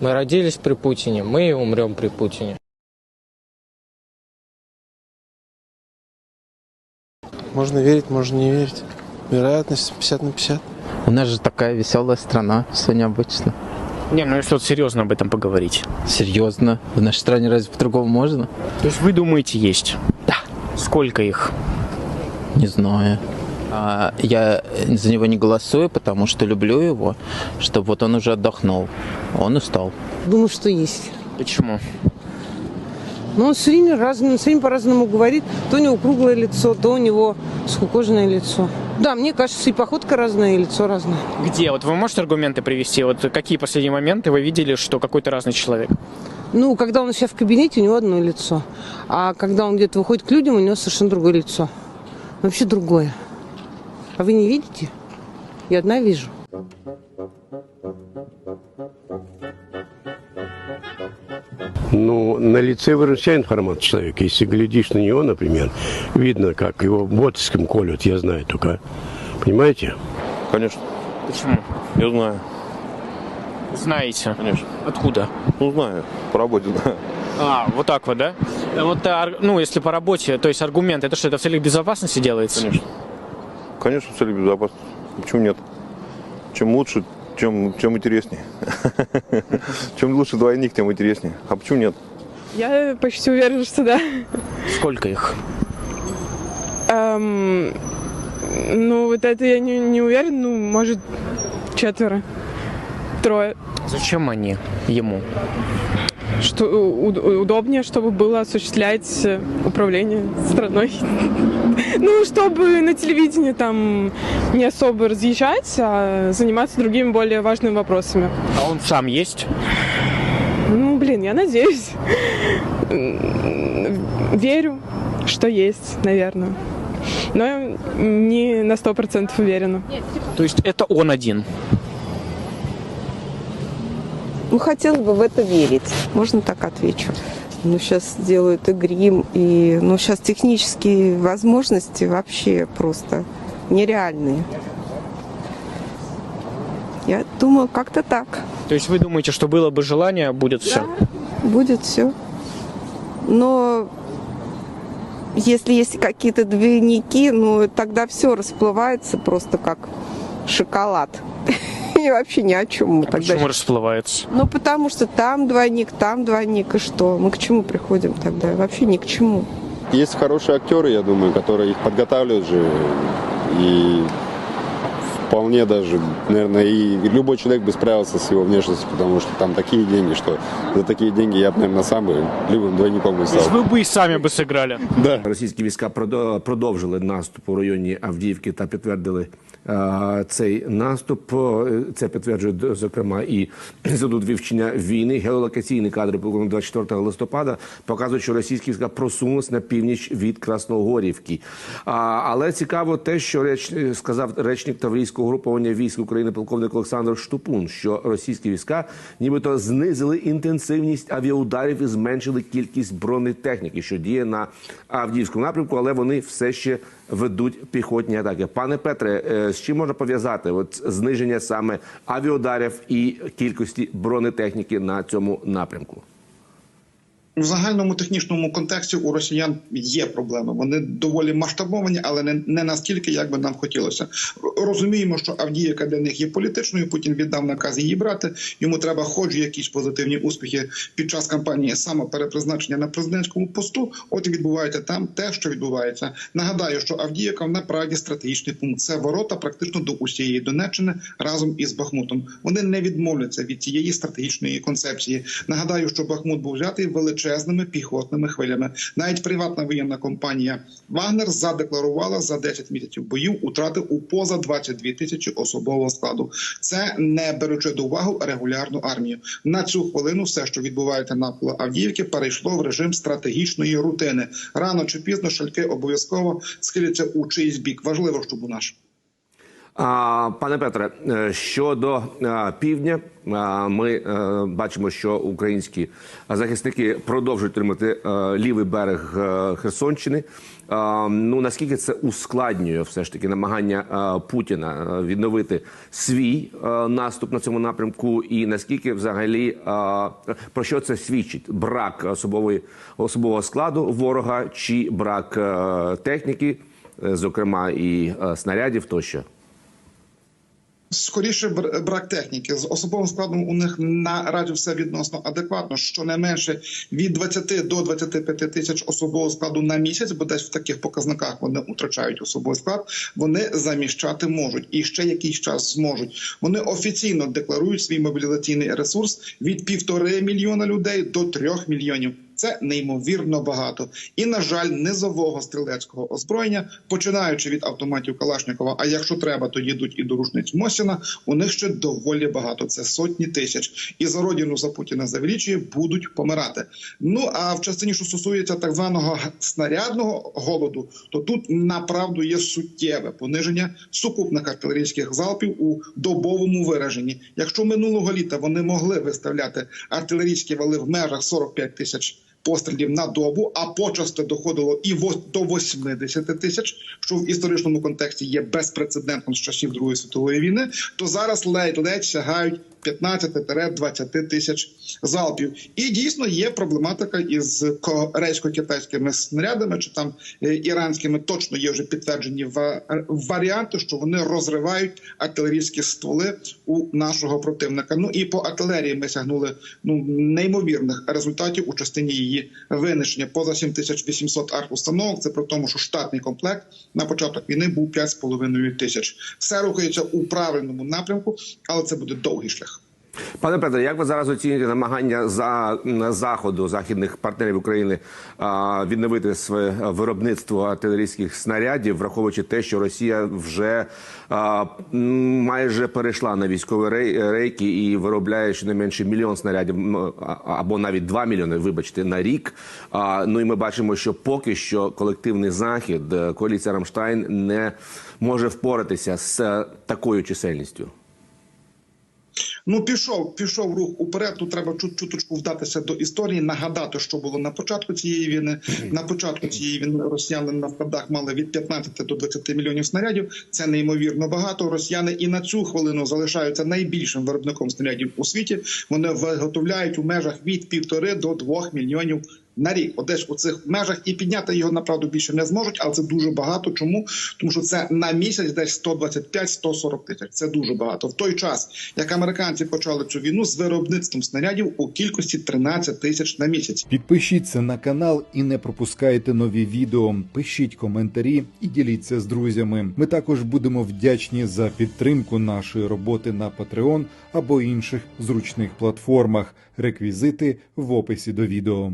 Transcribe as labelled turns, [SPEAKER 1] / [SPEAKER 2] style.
[SPEAKER 1] Мы родились при Путине, мы и умрем при Путине.
[SPEAKER 2] Можно верить, можно не верить. Вероятность 50 на 50.
[SPEAKER 3] У нас же такая веселая страна, все необычно.
[SPEAKER 4] Не, ну если вот серьезно об этом поговорить.
[SPEAKER 3] Серьезно? В нашей стране разве по-другому можно?
[SPEAKER 4] То есть вы думаете, есть? Да. Сколько их?
[SPEAKER 3] Не знаю. А, я за него не голосую, потому что люблю его, чтобы вот он уже отдохнул. Он устал.
[SPEAKER 5] Думаю, что есть.
[SPEAKER 4] Почему?
[SPEAKER 5] Но он все время, разным, все время по-разному говорит. То у него круглое лицо, то у него скукоженное лицо. Да, мне кажется, и походка разная, и лицо разное.
[SPEAKER 4] Где? Вот вы можете аргументы привести? Вот какие последние моменты вы видели, что какой-то разный человек?
[SPEAKER 5] Ну, когда он у себя в кабинете, у него одно лицо. А когда он где-то выходит к людям, у него совершенно другое лицо. Вообще другое. А вы не видите? Я одна вижу.
[SPEAKER 6] Ну, на лице выручая информацию человека. Если глядишь на него, например, видно, как его ботским колют, я знаю только. Понимаете?
[SPEAKER 7] Конечно,
[SPEAKER 4] Почему?
[SPEAKER 7] я знаю,
[SPEAKER 4] Знаете.
[SPEAKER 7] конечно.
[SPEAKER 4] Откуда?
[SPEAKER 7] Ну, знаю, по работе, да.
[SPEAKER 4] А, вот так вот, да? Вот, а, ну, если по работе, то есть аргумент, это что, это в целях безопасности делается?
[SPEAKER 7] Конечно. Конечно, в целях безопасности. Почему нет? Чем лучше, тем, тем интереснее. Чем лучше двойник, тем интереснее. А почему нет?
[SPEAKER 8] Я почти уверена, что да.
[SPEAKER 4] Сколько их?
[SPEAKER 8] Эм, ну, вот это я не, не уверена. Ну, может, четверо. Трое.
[SPEAKER 4] Зачем они ему?
[SPEAKER 8] Что у- удобнее, чтобы было осуществлять э, управление страной. Ну, чтобы на телевидении там не особо разъезжать, а заниматься другими более важными вопросами.
[SPEAKER 4] А он сам есть?
[SPEAKER 8] Ну, блин, я надеюсь. Верю, что есть, наверное. Но не на сто процентов уверена.
[SPEAKER 4] То есть это он один?
[SPEAKER 9] Ну, хотелось бы в это верить. Можно так отвечу. Ну, сейчас делают и грим, и... Ну, сейчас технические возможности вообще просто нереальные. Я думаю, как-то так.
[SPEAKER 4] То есть вы думаете, что было бы желание, будет все?
[SPEAKER 9] Будет все. Но если есть какие-то двойники, ну, тогда все расплывается просто как шоколад. И вообще ни о чем мы тогда
[SPEAKER 4] Почему расплывается?
[SPEAKER 9] Ну, потому что там двойник, там двойник, и что? Мы к чему приходим тогда? Вообще ни к чему.
[SPEAKER 10] Есть хорошие актеры, я думаю, которые их подготавливают же. И вполне даже, наверное, и любой человек бы справился с его внешностью, потому что там такие деньги, что за такие деньги я бы, наверное, сам бы любым двойником бы
[SPEAKER 4] То есть
[SPEAKER 10] стал.
[SPEAKER 4] вы бы и сами бы сыграли?
[SPEAKER 10] Да.
[SPEAKER 11] Російські війська продо- продовжили наступ у районі Авдіївки та підтвердили е, цей наступ. Е, Це підтверджує зокрема і інститут вивчення війни. Геолокаційні кадри полковник 24 листопада показують, що російські війська просунулись на північ від Красногорівки. Але цікаво те, що реч, сказав речник Таврійського груповання військ України полковник Олександр Штупун, що російські війська нібито знизили інтенсивність авіаударів і зменшили кількість бронетехніки, що діє на Авдіївському напрямку, але вони все ще ведуть піхотні атаки. Пане Петре, е, з чим можна пов'язати от зниження саме авіодарів і кількості бронетехніки на цьому напрямку?
[SPEAKER 12] В загальному технічному контексті у росіян є проблеми. Вони доволі масштабовані, але не, не настільки, як би нам хотілося. Розуміємо, що Авдіївка для них є політичною. Путін віддав наказ її брати. Йому треба, хоч якісь позитивні успіхи під час кампанії самоперепризначення на президентському посту. От і відбувається там те, що відбувається. Нагадаю, що Авдіївка в направді стратегічний пункт. Це ворота практично до усієї Донеччини разом із Бахмутом. Вони не відмовляться від цієї стратегічної концепції. Нагадаю, що Бахмут був взятий величезними піхотними хвилями. Навіть приватна воєнна компанія Вагнер задекларувала за 10 місяців боїв утрати у поза 22 тисячі особового складу. Це не беручи до уваги регулярну армію. На цю хвилину все, що відбувається навколо Авдіївки, перейшло в режим стратегічної рутини. Рано чи пізно шальки обов'язково схиляться у чийсь бік. Важливо, щоб у наш.
[SPEAKER 11] Пане Петре, е, щодо е, півдня, е, ми бачимо, що українські захисники продовжують тримати лівий берег Херсонщини. Ну наскільки це ускладнює все ж таки намагання Путіна відновити свій наступ на цьому напрямку, і наскільки взагалі про що це свідчить? Брак особової особового складу ворога чи брак техніки, зокрема і снарядів тощо?
[SPEAKER 12] Скоріше бр- брак техніки з особовим складом у них наразі все відносно адекватно. Щонайменше від 20 до 25 тисяч особового складу на місяць, бо десь в таких показниках вони втрачають особовий склад. Вони заміщати можуть і ще якийсь час зможуть. Вони офіційно декларують свій мобілізаційний ресурс від півтори мільйона людей до трьох мільйонів. Це неймовірно багато. І на жаль, низового стрілецького озброєння, починаючи від автоматів Калашникова, а якщо треба, то їдуть і до рушниць Мосіна. У них ще доволі багато. Це сотні тисяч. І за родину за Путіна за величіє будуть помирати. Ну а в частині, що стосується так званого снарядного голоду, то тут направду є суттєве пониження сукупних артилерійських залпів у добовому вираженні. Якщо минулого літа вони могли виставляти артилерійські вали в межах 45 тисяч пострілів на добу, а почасти доходило і до 80 тисяч, що в історичному контексті є безпрецедентним з часів Другої світової війни, то зараз ледь-ледь сягають 15-20 тисяч залпів. І дійсно є проблематика із корейсько-китайськими снарядами чи там е, іранськими. Точно є вже підтверджені варіанти, що вони розривають артилерійські стволи у нашого противника. Ну і по артилерії ми сягнули ну неймовірних результатів у частині її винищення. Поза 7800 арт-установок. Це при тому, що штатний комплект на початок війни був 5,5 тисяч. Все рухається у правильному напрямку, але це буде довгий шлях.
[SPEAKER 11] Пане Петре, як ви зараз оцінюєте намагання за заходу західних партнерів України відновити своє виробництво артилерійських снарядів, враховуючи те, що Росія вже майже перейшла на військові рейки і виробляє щонайменше мільйон снарядів або навіть 2 мільйони, вибачте, на рік. Ну і ми бачимо, що поки що колективний захід, е, коаліція Рамштайн не може впоратися з е, такою чисельністю.
[SPEAKER 12] Ну, пішов, пішов рух уперед. Тут треба чуточку вдатися до історії, нагадати, що було на початку цієї війни. На початку цієї війни росіяни на складах мали від 15 до 20 мільйонів снарядів. Це неймовірно багато. Росіяни і на цю хвилину залишаються найбільшим виробником снарядів у світі. Вони виготовляють у межах від півтори до двох мільйонів. На рік, От десь у цих межах і підняти його направду більше не зможуть, але це дуже багато. Чому тому, що це на місяць десь 125-140 тисяч. Це дуже багато. В той час як американці почали цю війну з виробництвом снарядів у кількості 13 тисяч на місяць.
[SPEAKER 13] Підпишіться на канал і не пропускайте нові відео. Пишіть коментарі і діліться з друзями. Ми також будемо вдячні за підтримку нашої роботи на Patreon або інших зручних платформах. Реквізити в описі до відео.